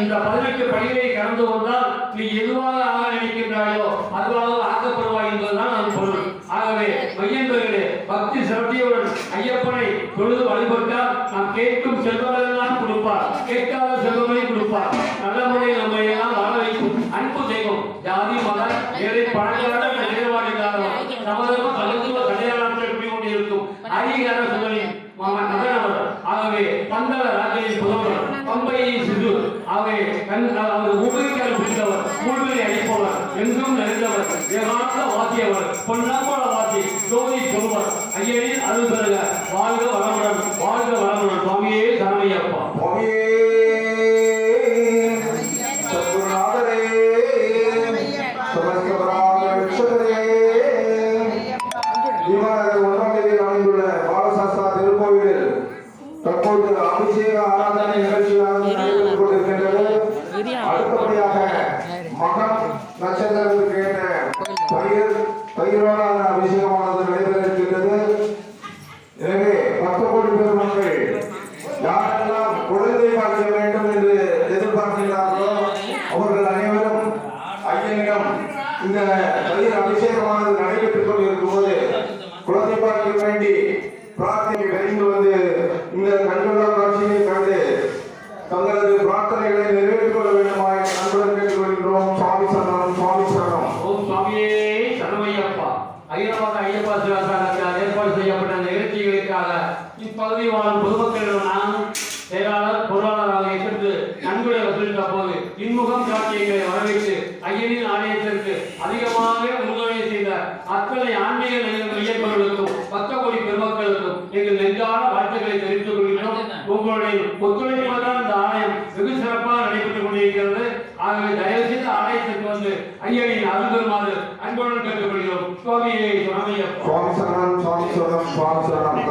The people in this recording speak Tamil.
இந்த பதினெட்டு படிகளை கடந்து கொண்டால் நீ எதுவாக ஆக நினைக்கின்றாயோ அதுவாக ஆக்கப்படுவாய் என்பதுதான் அது பொருள். ஆகவே மையன்பர்களே பக்தி சிரத்தையுடன் ஐயப்பனை தொழுது வழிபட்டால் நாம் கேட்கும் செல்வங்களெல்லாம் கொடுப்பார். கேட்காத செல்வங்களை கொடுப்பார். நல்ல முறையில் நம்மை எல்லாம் வாழ வைக்கும். அன்பு தெய்வம் ஜாதி மத ஏழை நிலைப்பாடு இல்லாதவர் சமதர்ம கலந்துவ கல்யாணத்தில் குடிக்கொண்டிருக்கும் அதிகார சுதனி மகனவர் ஆகவே பண்டல ராஜையின் புதல்வர் பம்பையை சிறு ஆகவே கண் அவர் உபயோகிக்கால் பிடித்தவர் மூழ்கலை அடிப்பவர் எங்கும் நிறைந்தவர் ஏகாந்த வாசியவர் பொன்னாமல வாசி ஜோதி சொல்வர். ஐயனின் அருள் பெறுக. வாழ்க வளமுடன் வாழ்க வளமுடன். சுவாமியே சரணையப்பா. சுவாமியே ஆராதனை நிகழ்ச்சியாக நடைபெற்றுக் கொண்டிருக்கின்றது அடுத்தபடியாக மகம் நட்சத்திரத்திற்கு பயிர் பயிரான அபிஷேகமானது நடைபெற இருக்கின்றது எனவே பத்து கோடி பெருமக்கள் யாரெல்லாம் குழந்தை பார்க்க வேண்டும் என்று எதிர்பார்க்கிறார்களோ அவர்கள் அனைவரும் ஐயனிடம் இந்த பயிர் அபிஷேகமானது நடைபெற்றுக் கொண்டிருக்கும் போது குழந்தை பார்க்க வேண்டி பிரார்த்தனை ஐயப்பா சிவாசாரத்தால் ஏற்பாடு செய்யப்பட்ட நிகழ்ச்சிகளுக்காக இப்பகுதி வாழும் பொதுமக்களிடம் நான் செயலாளர் பொருளாளராக ஏற்று நன்கொடை வசூலித்த போது இன்முகம் காட்டியங்களை வரவேற்று ஐயனின் ஆலயத்திற்கு அதிகமாக முன்னுரை செய்த அத்தனை ஆன்மீக ஐயப்பர்களுக்கும் பத்த கோடி பெருமக்களுக்கும் எங்கள் நெஞ்சான வாழ்த்துக்களை தெரிவித்துக் கொள்கிறோம். உங்களுடைய ஒத்துழைப்பு ஐயனின் அருள் பெறுமாறு அன்புடன் கற்றுக்கொள்கிறோம் சுவாமியை சுவாமியப்பா சுவாமி சரணம் சுவாமி சரணம் சுவாமி சரணம்.